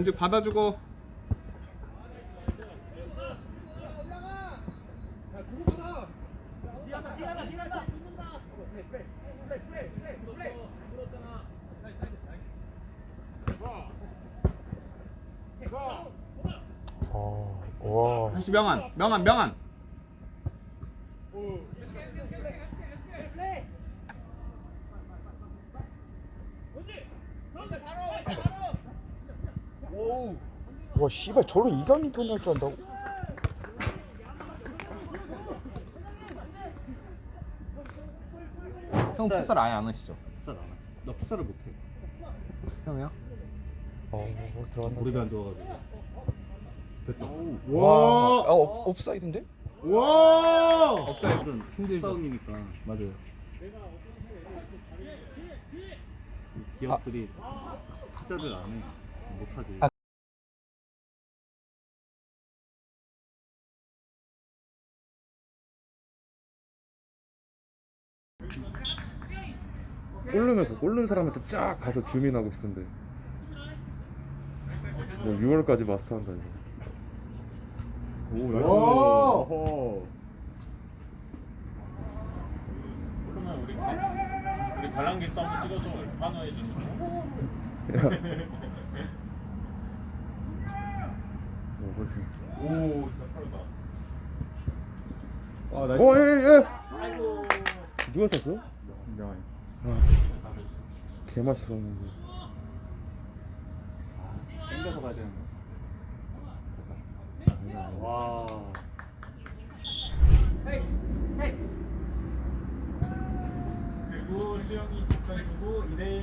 은직 받아주고. 어, 와. 다시 명한 명한 명한 와, 씨발 저런 이강 인 턴 할줄 안다고? 형 풋살 아예 안 하시죠? 풋살 안 하지. 나 풋살을 못해. 형이요? 어, 들어간다. 무릎이 안 들어가지고. 됐다. 와, 아, 업, 옵사이드인데? 와! 업사이드는 힘들죠. 싸움이니까. 맞아요. 기업들이 투자를 안 해. 못하지. 아. 꼴르면 그 꼴른 사람한테 쫙 가서 주민하고 싶은데 뭐 6월까지 마스터한다 이거 오, 와! 그러면 우리 우리 관람객 도 한번 찍어줘 환호해 주는 거. 야. 어, 그렇지. 오, 진짜 빠르다. 아, 나이스. 어, 예, 예. 아이고. 누가 샀어? 야, 아, 개 맛있었는데. 땡겨서 가야 되는 거. 와. 그리고 수영이 뒷선수고 이대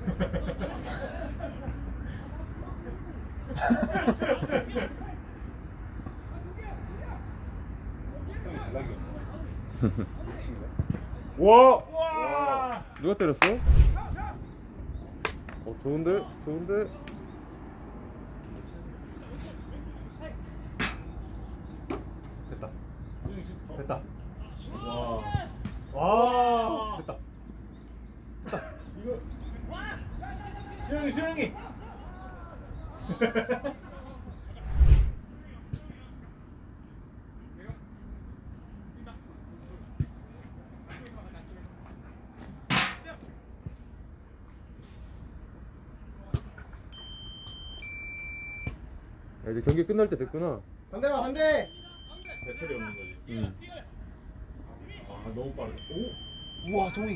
와! 와. 누가 때렸어? 어, 좋은데? 좋은데? 됐다. 됐다. 와. 와. 됐다. 수영이 수영이. 야, 이제 경기 끝날 때 됐구나. 반대봐, 반대. 배터리 없는 거지. 응. 아 너무 빠르다. 오. 우와, 동이.